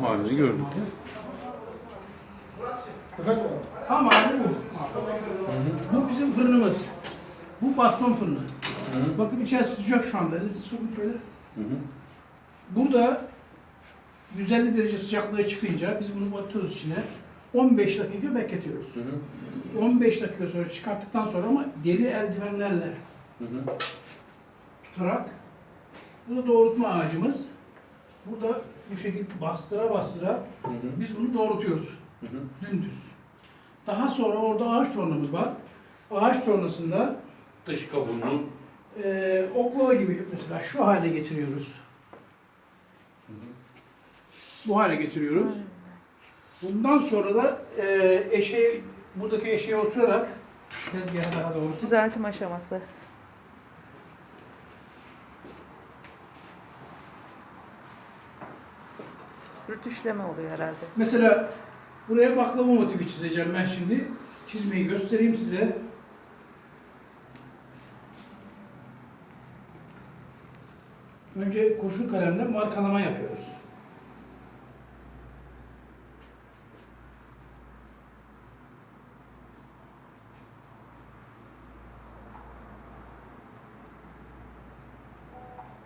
Tam halini gördük. Efendim? Tam hali bu. Bu bizim fırınımız. Bu baston fırını. Hı. Bakın içerisi sıcak şu anda. Sokun şöyle. Hı hı. Burada 150 derece sıcaklığı çıkınca biz bunu batıyoruz içine. 15 dakika bekletiyoruz. Hı hı. 15 dakika sonra çıkarttıktan sonra ama deri eldivenlerle Hı hı. tutarak bu da doğrultma ağacımız. Burada bu şekilde bastıra bastıra Hı hı. biz bunu doğrultuyoruz. Hı hı. Dümdüz. Daha sonra orada ağaç tornamız var. Ağaç tornasında Dış kabuğunu e, oklava gibi mesela şu hale getiriyoruz. Bu hale getiriyoruz. Bundan sonra da e, eşeği, buradaki eşeğe oturarak tezgaha daha doğrusu Düzeltim aşaması. Rütüşleme oluyor herhalde. Mesela buraya baklava motifi çizeceğim ben şimdi. Çizmeyi göstereyim size. Önce kurşun kalemle markalama yapıyoruz.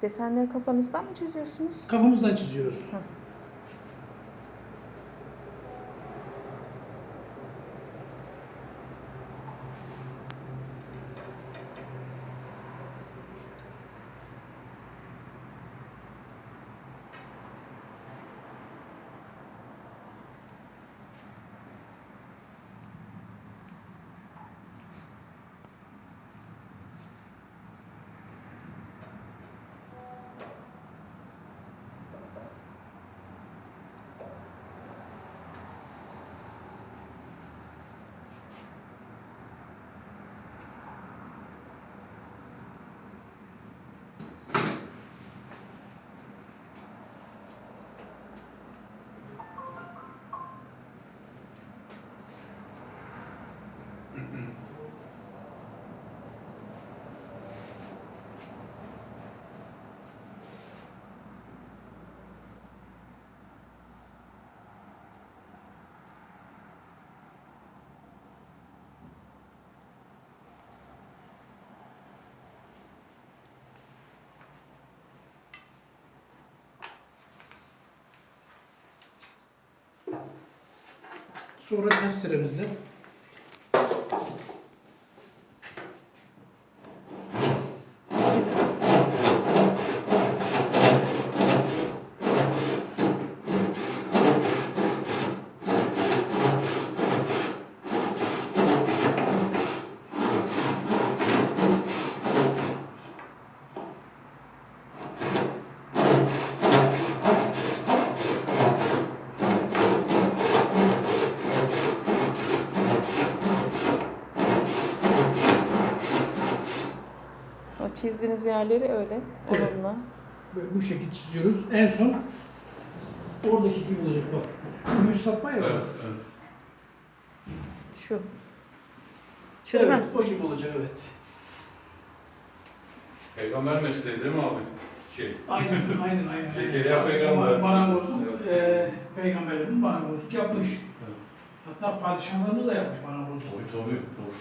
Desenleri kafanızdan mı çiziyorsunuz? Kafamızdan çiziyoruz. Sonra testeremizle O çizdiğiniz yerleri öyle. Onunla. böyle bu şekilde çiziyoruz. En son oradaki gibi olacak bak. Gümüş sapma ya. Evet, bak. evet. Şu. Şu değil Evet, mi? o gibi olacak evet. Peygamber mesleği değil mi abi? Şey, Aynen, aynen, aynen. Zekeriya peygamber. Marangozluk, Evet. e, peygamberlerin marangozluk yapmış. Evet. Hatta padişahlarımız da yapmış marangozluk. tabii. tabii.